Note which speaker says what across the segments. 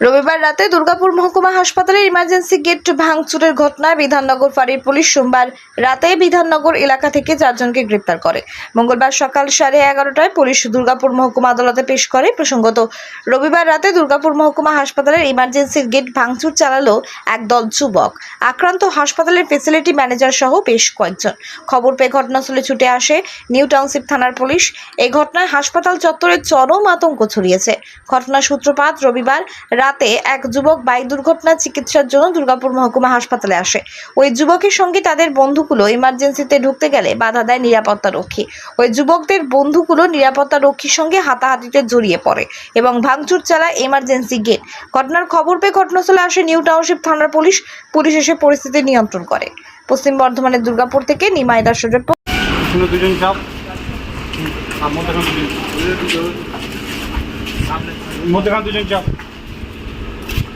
Speaker 1: রবিবার রাতে দুর্গাপুর মহকুমা হাসপাতালের ইমার্জেন্সি গেট ভাঙচুরের ঘটনায় বিধাননগর ফাঁড়ির পুলিশ সোমবার রাতে বিধাননগর এলাকা থেকে চারজনকে গ্রেপ্তার করে। মঙ্গলবার সকাল সাড়ে এগারোটায় পুলিশ দুর্গাপুর মহকুমা আদালতে পেশ করে। প্রসঙ্গত, রবিবার রাতে দুর্গাপুর মহকুমা হাসপাতালের ইমার্জেন্সির গেট ভাঙচুর চালালো একদল যুবক। আক্রান্ত হাসপাতালের ফেসিলিটি ম্যানেজার সহ বেশ কয়েকজন। খবর পেয়ে ঘটনাস্থলে ছুটে আসে নিউ টাউনশিপ থানার পুলিশ। এই ঘটনায় হাসপাতাল চত্বরে চরম আতঙ্ক ছড়িয়েছে। ঘটনার সূত্রপাত রবিবার রাতে এক যুবক বাইক দুর্ঘটনার চিকিৎসার জন্য দুর্গাপুর মহকুমা হাসপাতালে আসে। ওই যুবকের সঙ্গে তাদের বন্ধুগুলো ইমার্জেন্সিতে ঢুকতে গেলে বাধা দেয় নিরাপত্তা রক্ষী ওই যুবকদের বন্ধুগুলো নিরাপত্তা রক্ষীর সঙ্গে হাতাহাতিতে জড়িয়ে পড়ে এবং ভাঙচুর চালায় এমার্জেন্সি গেট ঘটনার খবর পেয়ে ঘটনাস্থলে আসে নিউ টাউনশিপ থানার পুলিশ। পুলিশ এসে পরিস্থিতি নিয়ন্ত্রণ করে। পশ্চিম বর্ধমানের দুর্গাপুর থেকে নিমাই দাসের
Speaker 2: মধ্যখান দুজন। চাপ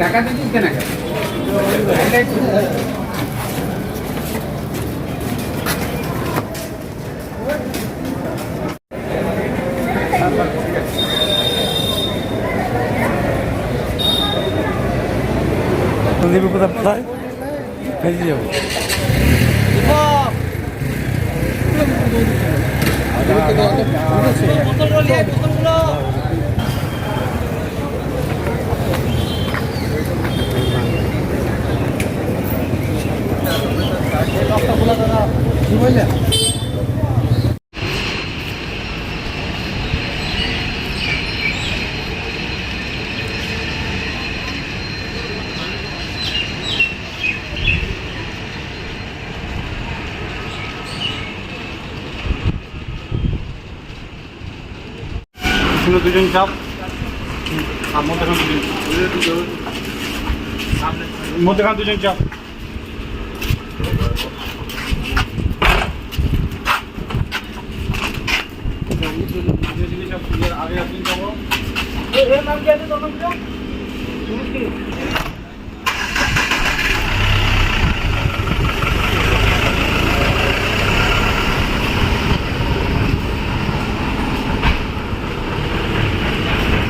Speaker 3: ঢাকা দিচ্ছিস কেন
Speaker 2: নেবে কোথায়? কোথায়? ফেলে যাব।
Speaker 3: কি বললেন
Speaker 2: শুনে দুজন চাপ। আর মধ্যখান দুজন। মধ্যখান দুজন চাপ। আগে আপনি যাব